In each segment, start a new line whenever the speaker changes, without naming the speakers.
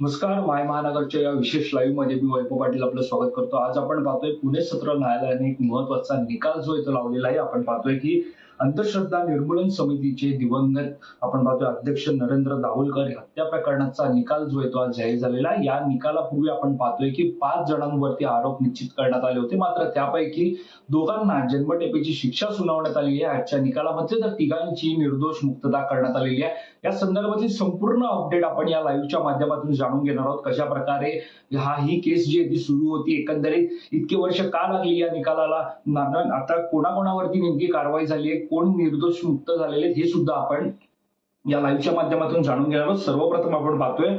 नमस्कार माय महानगरच्या या विशेष लाईव्हमध्ये मी वैभव पाटील आपलं स्वागत करतो. आज आपण पाहतोय पुणे सत्र न्यायालयाने एक महत्त्वाचा निकाल जो इथं लावलेला आहे आपण पाहतोय की अंधश्रद्धा निर्मूलन समितीचे दिवंगत आपण पाहतोय अध्यक्ष नरेंद्र दाभोलकर हत्या प्रकरणाचा निकाल जो आहे तो आज जाहीर झालेला आहे. या निकालापूर्वी आपण पाहतोय की पाच जणांवरती आरोप निश्चित करण्यात आले होते. मात्र त्यापैकी दोघांना जन्मटेपेची शिक्षा सुनावण्यात आली आहे. आजच्या निकालामध्ये तर तिघांची निर्दोष मुक्तता करण्यात आलेली आहे. या संदर्भातील संपूर्ण अपडेट आपण या लाईव्हच्या माध्यमातून जाणून घेणार आहोत. कशा प्रकारे हा ही केस जी आहे ती सुरू होती एकंदरीत इतके वर्ष का लागली या निकालाला? ना- आता कोणाकोणावरती नेमकी कारवाई झाली आहे? कोण निर्दोष मुक्त झालेले हे सुद्धा आपण या लाईव्हच्या माध्यमातून जाणून घेणार आहोत. सर्वप्रथम आपण पाहतोय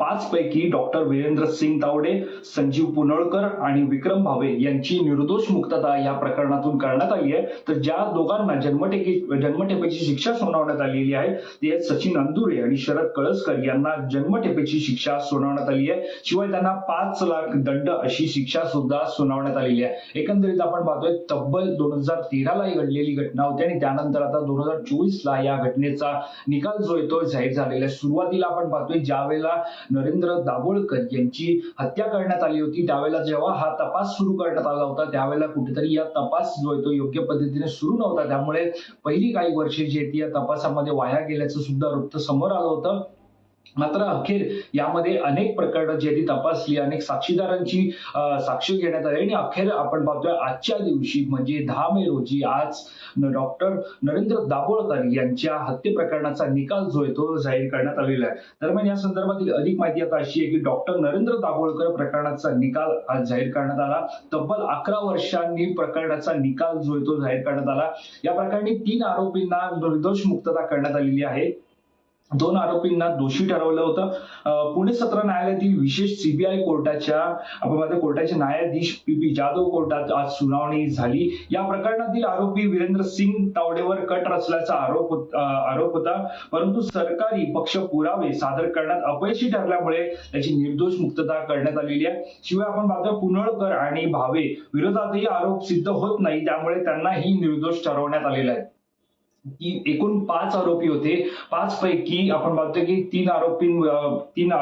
पाच पैकी डॉक्टर वीरेंद्र सिंग तावडे संजीव पुनळकर आणि विक्रम भावे यांची निर्दोष मुक्तता या प्रकरणातून करण्यात आली आहे. तर ज्या दोघांना जन्मटेकी जन्मटेपेची शिक्षा सुनावण्यात आलेली आहे ते आहेत सचिन अंदुरे आणि शरद कळसकर. यांना जन्मठेपेची शिक्षा सुनावण्यात आली आहे. शिवाय त्यांना पाच लाख दंड अशी शिक्षा सुद्धा सुनावण्यात आलेली आहे. एकंदरीत आपण पाहतोय तब्बल दोन हजार तेराला ही घडलेली घटना होती आणि त्यानंतर आता दोन हजार चोवीस ला या घटनेचा निकाल जो आहे तो जाहीर झालेला आहे सुरुवातीला आपण पाहतोय ज्या वेळेला नरेंद्र दाभोळकर यांची हत्या करण्यात आली होती त्यावेळेला जेव्हा हा तपास सुरू करण्यात आला होता त्यावेळेला कुठेतरी या तपास जो आहे तो योग्य पद्धतीने सुरू नव्हता. त्यामुळे पहिली काही वर्षे जी ती या तपासामध्ये वाया गेल्याचं सुद्धा वृत्त समोर आलं होतं. मात्र अखेर यामध्ये अनेक प्रकरणं जी आहेत ती तपासली अनेक साक्षीदारांची साक्ष घेण्यात आली आणि अखेर आपण पाहतोय आजच्या दिवशी म्हणजे दहा मे रोजी आज डॉक्टर नरेंद्र दाभोळकर यांच्या हत्ये प्रकरणाचा निकाल जो आहे तो जाहीर करण्यात आलेला आहे. दरम्यान या संदर्भातील अधिक माहिती आता अशी आहे की डॉक्टर नरेंद्र दाभोळकर प्रकरणाचा निकाल आज जाहीर करण्यात आला. तब्बल अकरा वर्षांनी प्रकरणाचा निकाल जो आहे तो जाहीर करण्यात आला. या प्रकरणी तीन आरोपींना निर्दोष मुक्तता करण्यात आलेली आहे. दोन आरोपींना दोषी ठरवलं होतं. पुणे सत्र न्यायालयातील विशेष सीबीआय कोर्टाच्या आपण कोर्टाचे न्यायाधीश पी पी जाधव कोर्टात आज सुनावणी झाली. या प्रकरणातील आरोपी वीरेंद्र सिंग तावडेवर कट रचल्याचा आरोप आरोप होता. परंतु सरकारी पक्ष पुरावे सादर करण्यात अपयशी ठरल्यामुळे त्याची निर्दोष मुक्तता करण्यात आलेली आहे. शिवाय आपण पाहतोय पुनळकर आणि भावे विरोधातही आरोप सिद्ध होत नाही त्यामुळे त्यांनाही निर्दोष ठरवण्यात आलेला आहे. की एकूण पाच आरोपी होते. पाच पैकी आपण पाहतोय की तीन आरोपी तीन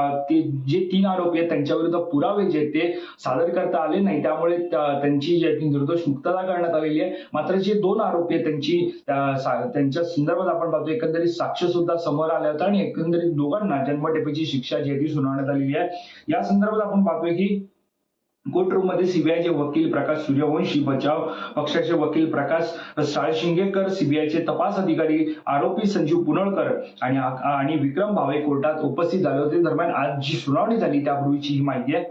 जे तीन आरोपी आहेत त्यांच्या विरुद्ध पुरावे जे ते सादर करता आले नाही. त्यामुळे त्यांची जी आहे निर्दोष मुक्तता करण्यात आलेली आहे. मात्र जे दोन आरोपी आहेत त्यांची त्यांच्या संदर्भात आपण पाहतो एकंदरीत साक्ष सुद्धा समोर आल्या होत्या आणि एकंदरीत दोघांना जन्मठेपेची शिक्षा जी आहे ती सुनावण्यात आलेली आहे. या संदर्भात आपण पाहतोय की कोर्टरूममध्ये सीबीआयचे वकील प्रकाश सूर्यवंशी बचाव पक्षाचे वकील प्रकाश साळशिंगेकर सीबीआयचे तपास अधिकारी आरोपी संजीव पुनळकर आणि आणि विक्रम भावे कोर्टात उपस्थित झाले होते. दरम्यान आज जी सुनावणी झाली त्यापूर्वीची ही माहिती आहे.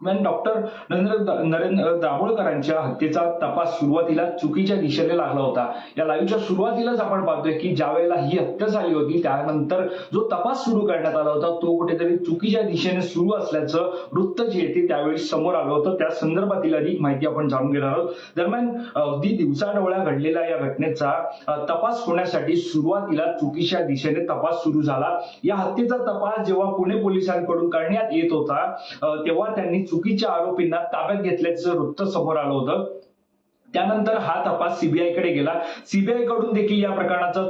डॉक्टर नरेंद्र नरेंद्र दाभोळकरांच्या हत्येचा तपास सुरुवातीला चुकीच्या दिशेने लागला होता. या लाईव्हच्या सुरुवातीलाच आपण पाहतोय की ज्या वेळेला ही हत्या झाली होती त्यानंतर जो तपास सुरू करण्यात आला होता तो कुठेतरी चुकीच्या दिशेने सुरू असल्याचं वृत्त जे येते ते त्यावेळी समोर आलं होतं. त्या संदर्भातील अधिक माहिती आपण जाणून घेणार आहोत. दरम्यान अगदी दिवसाढवळ्या घडलेल्या या घटनेचा तपास होण्यासाठी सुरुवातीला चुकीच्या दिशेने तपास सुरू झाला. या हत्येचा तपास जेव्हा पुणे पोलिसांकडून करण्यात येत होता तेव्हा त्यांनी चुकीच्या आरोपींना ताब्यात घेतल्याचं वृत्त समोर आलं होतं. त्यानंतर हा तपास सीबीआयकडे गेला. सीबीआयकडून देखील या प्रकरणाचा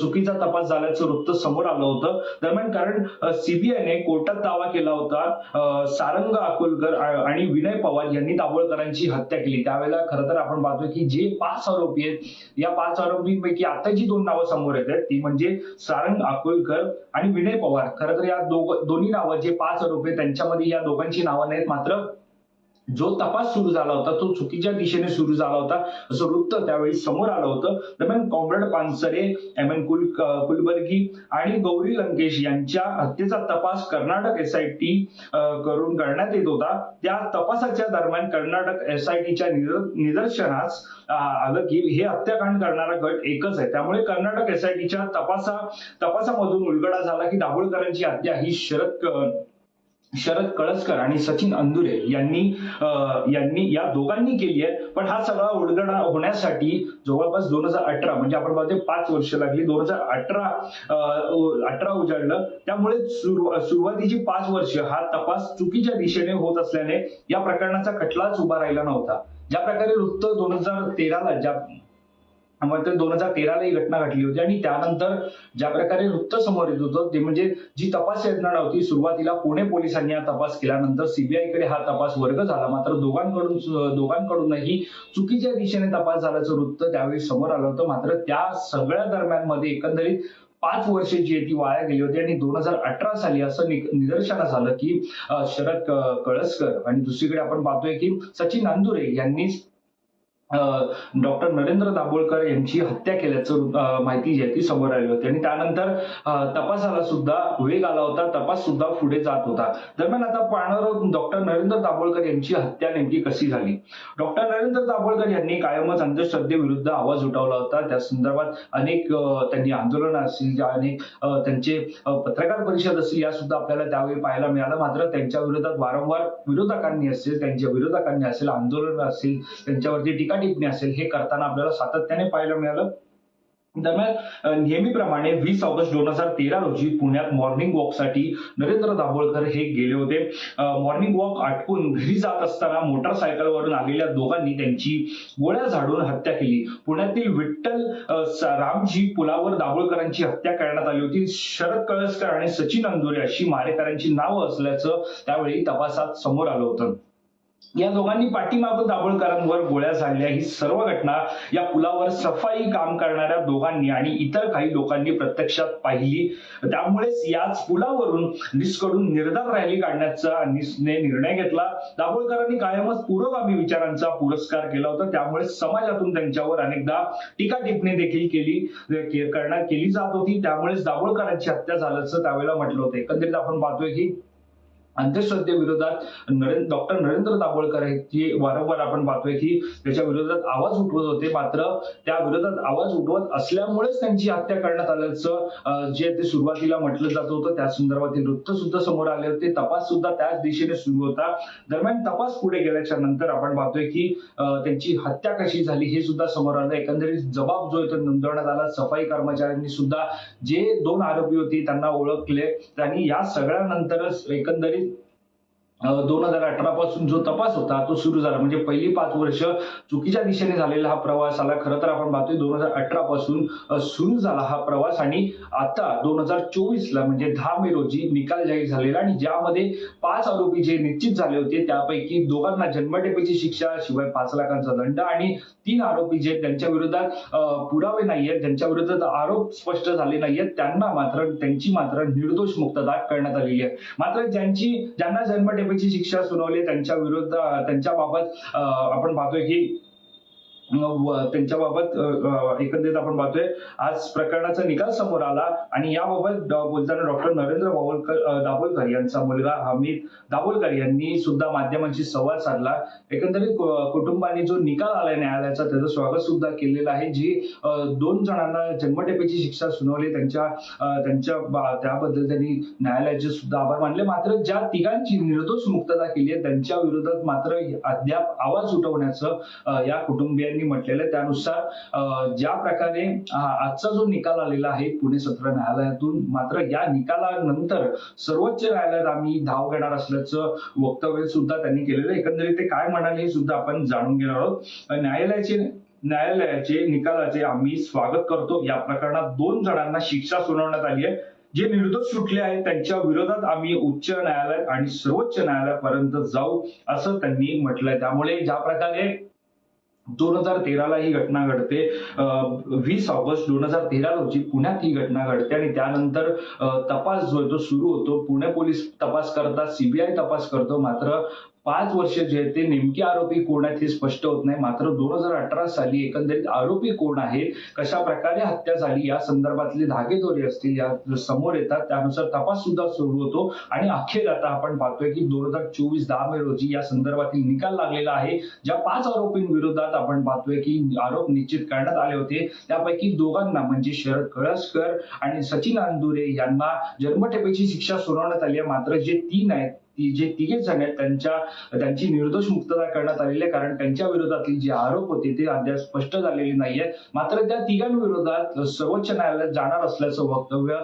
चुकीचा तपास झाल्याचं वृत्त समोर आलं होतं. दरम्यान कारण सीबीआयने कोर्टात दावा केला होता सारंग अकोलकर आणि विनय पवार यांनी दाभोळकरांची हत्या केली. त्यावेळेला खरं तर आपण पाहतोय की जे पाच आरोपी आहेत या पाच आरोपींपैकी आता जी दोन नावं समोर येत आहेत ती म्हणजे सारंग अकोलकर आणि विनय पवार. खरं तर या दोघ दोन्ही नावं जे पाच आरोपी आहेत त्यांच्यामध्ये या दोघांची नावं नाहीत मात्र जो तपास सुरू झाला होता तो चुकीच्या दिशेने सुरू झाला होता असं वृत्त त्यावेळी समोर आलं होतं. दरम्यान कॉम्रेड पानसरे एम एन कुल कुलबर्गी आणि गौरी लंकेश यांच्या हत्येचा तपास कर्नाटक एसआयटी करून करण्यात येत होता. त्या तपासाच्या दरम्यान कर्नाटक एसआयटीच्या निदर्शनास आलं की हे हत्याकांड करणारा गट एकच आहे. त्यामुळे कर्नाटक एसआयटीच्या तपासा तपासामधून उलगडा झाला की दाभोळकरांची हत्या ही शरद शरद कळसकर आणि सचिन अंदुरे यांनी यांनी या दोघांनी केली आहे. पण हा सगळा उलगडा होण्यासाठी जवळपास दोन हजार अठरा म्हणजे आपण पाहतो पाच वर्ष लागली दोन हजार अठरा अठरा उजाडलं. त्यामुळे सुरुवातीची पाच वर्ष हा तपास चुकीच्या दिशेने होत असल्याने या प्रकरणाचा खटलाच उभा राहिला नव्हता. ज्या प्रकारे वृत्त दोन हजार तेराला ज्या तर दोन हजार तेराला ही घटना घडली होती आणि त्यानंतर ज्या प्रकारे वृत्त समोर येत होतं ते म्हणजे जी तपास यंत्रणा होती सुरुवातीला पुणे पोलिसांनी हा तपास केल्यानंतर सीबीआयकडे हा तपास वर्ग झाला मात्र दोघांकडून दोघांकडूनही चुकीच्या दिशेने तपास झाल्याचं वृत्त त्यावेळी समोर आलं होतं. मात्र त्या सगळ्या दरम्यानमध्ये एकंदरीत पाच वर्ष जी आहे ती वाया गेली होती आणि दोन हजार अठरा साली असं नि- निदर्शनास आलं की शरद कळसकर आणि दुसरीकडे आपण पाहतोय की सचिन अंदुरे यांनी डॉक्टर नरेंद्र दाभोळकर यांची हत्या केल्याचं माहिती जी आहे ती समोर आली होती. आणि त्यानंतर तपासाला सुद्धा वेग आला होता. तपास सुद्धा पुढे जात होता. दरम्यान आता पाहणार डॉक्टर नरेंद्र दाभोळकर यांची हत्या नेमकी कशी झाली? डॉक्टर नरेंद्र दाभोळकर यांनी कायमच अंधश्रद्धेविरुद्ध आवाज उठवला होता. त्या संदर्भात अनेक त्यांनी आंदोलन असतील अनेक त्यांचे पत्रकार परिषद असतील या सुद्धा आपल्याला त्यावेळी पाहायला मिळालं. मात्र त्यांच्या विरोधात वारंवार विरोधकांनी असेल त्यांच्या विरोधकांनी असेल आंदोलन असेल त्यांच्यावरती टीका टिप्पणी असेल हे करताना आपल्याला सातत्याने पाहायला मिळालं. दरम्यान नेहमीप्रमाणे वीस ऑगस्ट दोन हजार तेरा रोजी पुण्यात मॉर्निंग वॉकसाठी नरेंद्र दाभोळकर हे गेले होते. मॉर्निंग वॉक आटपून घरी जात असताना मोटरसायकलवरून आलेल्या दोघांनी त्यांची गोळ्या झाडून हत्या केली. पुण्यातील विठ्ठल रामजी पुलावर दाभोळकरांची हत्या करण्यात आली होती. शरद कळसकर आणि सचिन अंदुरे अशी मारेकऱ्यांची नावं असल्याचं त्यावेळी तपासात समोर आलं होतं. या दोघांनी पाठीमागून दाभोळकरांवर गोळ्या झाडल्या. ही सर्व घटना या पुलावर सफाई काम करणाऱ्या दोघांनी आणि इतर काही लोकांनी प्रत्यक्षात पाहिली. त्यामुळेच याच पुलावरून निसकडून निर्धार रॅली काढण्याचा निसने निर्णय घेतला. दाभोळकरांनी कायमच पुरोगामी विचारांचा पुरस्कार केला होता. त्यामुळे समाजातून त्यांच्यावर अनेकदा टीका टिप्पणी देखील केली करण्यात केली जात होती. त्यामुळेच दाभोळकरांची हत्या झाल्याचं त्यावेळेला म्हटलं होतं. एकंदरीत आपण पाहतोय की अंधश्रद्धेविरोधात नरेंद्र डॉक्टर नरेंद्र दाभोळकर हे वारंवार आपण पाहतोय की त्याच्या विरोधात आवाज उठवत होते. मात्र त्या विरोधात आवाज उठवत असल्यामुळेच त्यांची हत्या करण्यात आल्याचं जे ते सुरुवातीला म्हटलं जात होतं त्या संदर्भातील वृत्त सुद्धा समोर आले होते. तपास सुद्धा त्याच दिशेने सुरू होता. दरम्यान तपास पुढे गेल्याच्यानंतर आपण पाहतोय की त्यांची हत्या कशी झाली हे सुद्धा समोर आलं. एकंदरीत जबाब जो आहे तो नोंदवण्यात आला. सफाई कर्मचाऱ्यांनी सुद्धा जे दोन आरोपी होते त्यांना ओळखले. त्यांनी या सगळ्यानंतरच एकंदरीत दोन हजार अठरा पासून जो तपास होता तो सुरू झाला. म्हणजे पहिली पाच वर्ष चुकीच्या दिशेने झालेला हा प्रवास आला. खरं तर आपण पाहतोय दोन हजार अठरा पासून सुरू झाला हा प्रवास आणि आता दोन हजार चोवीस ला म्हणजे दहा मे रोजी निकाल जाहीर झालेला आणि ज्यामध्ये पाच आरोपी जे निश्चित झाले होते त्यापैकी दोघांना जन्मठेपेची शिक्षा शिवाय पाच लाखांचा दंड आणि तीन आरोपी जे त्यांच्या विरोधात पुरावे नाहीयेत ज्यांच्या विरोधात आरोप स्पष्ट झाले नाहीयेत. त्यांना मात्र त्यांची मात्र निर्दोष मुक्तता करण्यात आलेली आहे. मात्र ज्यांची ज्यांना जन्मठेपेची शिक्षा सुनावली त्यांच्या विरुद्ध त्यांच्या बाबत आपण पाहतोय की त्यांच्याबाबत एकंदरीत आपण पाहतोय आज प्रकरणाचा निकाल समोर आला आणि याबाबत डॉ- बोलताना डॉक्टर नरेंद्र दाभोलकर दाभोलकर यांचा मुलगा हमीद दाभोलकर यांनी सुद्धा माध्यमांशी संवाद साधला. एकंदरीत कुटुंबाने जो निकाल आलाय न्यायालयाचा त्याचं स्वागत सुद्धा केलेलं आहे जी दोन जणांना जन्मठेपेची शिक्षा सुनावली त्यांच्या त्यांच्या बा- त्याबद्दल त्यांनी न्यायालयाचे सुद्धा आभार मानले. मात्र ज्या तिघांची निर्दोष मुक्तता केली आहे त्यांच्या विरोधात मात्र अद्याप आवाज उठवण्याचं या कुटुंबियांनी म्हटलेलं आहे. त्यानुसार ज्या प्रकारे आजचा जो निकाल आलेला आहे पुणे सत्र न्यायालयातून मात्र या निकालानंतर सर्वोच्च न्यायालयात आम्ही धाव घेणार असल्याचं वक्तव्य सुद्धा त्यांनी केलेलं आहे. एकंदरीत ते काय म्हणाले हे सुद्धा आपण जाणून घेणार आहोत. न्यायालयाचे न्यायालयाचे निकालाचे आम्ही स्वागत करतो. या प्रकरणात दोन जणांना शिक्षा सुनावण्यात आली आहे. जे निर्दोष सुटले आहेत त्यांच्या विरोधात आम्ही उच्च न्यायालय आणि सर्वोच्च न्यायालयापर्यंत जाऊ असं त्यांनी म्हटलंय. त्यामुळे ज्या प्रकारे दोन हजार तेराला ही घटना घडते. वीस ऑगस्ट दोन हजार तेरा रोजी पुण्यात ही घटना घडते आणि त्यानंतर तपास जो आहे तो सुरू होतो. पुणे पोलीस तपास करतात सीबीआय तपास करतो. मात्र पाच वर्ष जे आहेत ते नेमके आरोपी कोण आहेत हे स्पष्ट होत नाही. मात्र दोन हजार अठरा साली एकंदरीत आरोपी कोण आहेत कशा प्रकारे हत्या झाली या संदर्भातले धागेदोरे असतील या समोर येतात त्यानुसार तपास सुद्धा सुरू होतो. आणि अखेर आता आपण पाहतोय की दोन हजार चोवीस दहा मे रोजी या संदर्भातील निकाल लागलेला आहे ज्या पाच आरोपींविरोधात आपण पाहतोय की आरोप निश्चित करण्यात आले होते. त्यापैकी दोघांना म्हणजे शरद कळसकर आणि सचिन अंदुरे यांना जन्मठेपेची शिक्षा सुनावण्यात आली आहे. मात्र जे तीन आहेत ती जे तिघे जण आहेत त्यांच्या त्यांची निर्दोष मुक्तता करण्यात आलेली आहे. कारण त्यांच्या विरोधातील जे आरोप होते ते अद्याप स्पष्ट झालेले नाहीये मात्र त्या तिघांविरोधात सर्वोच्च न्यायालयात जाणार असल्याचं वक्तव्य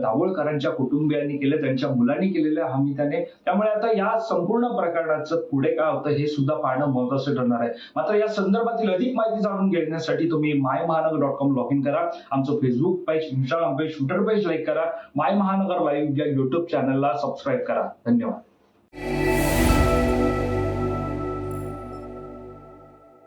दाभोळकरांच्या कुटुंबियांनी केलं त्यांच्या मुलांनी केलेलं हमीताने त्यामुळे आता या संपूर्ण प्रकरणाचं पुढे काय होतं हे सुद्धा पाहणं महत्वाचं ठरणार आहे. मात्र या संदर्भातील अधिक माहिती जाणून घेण्यासाठी तुम्ही माय महानगर डॉट कॉम लॉग इन करा. आमचं Facebook page Instagram page Twitter page like करा. माय महानगर लाईव्ह या युट्यूब चॅनलला सबस्क्राईब करा. धन्यवाद. Thank you.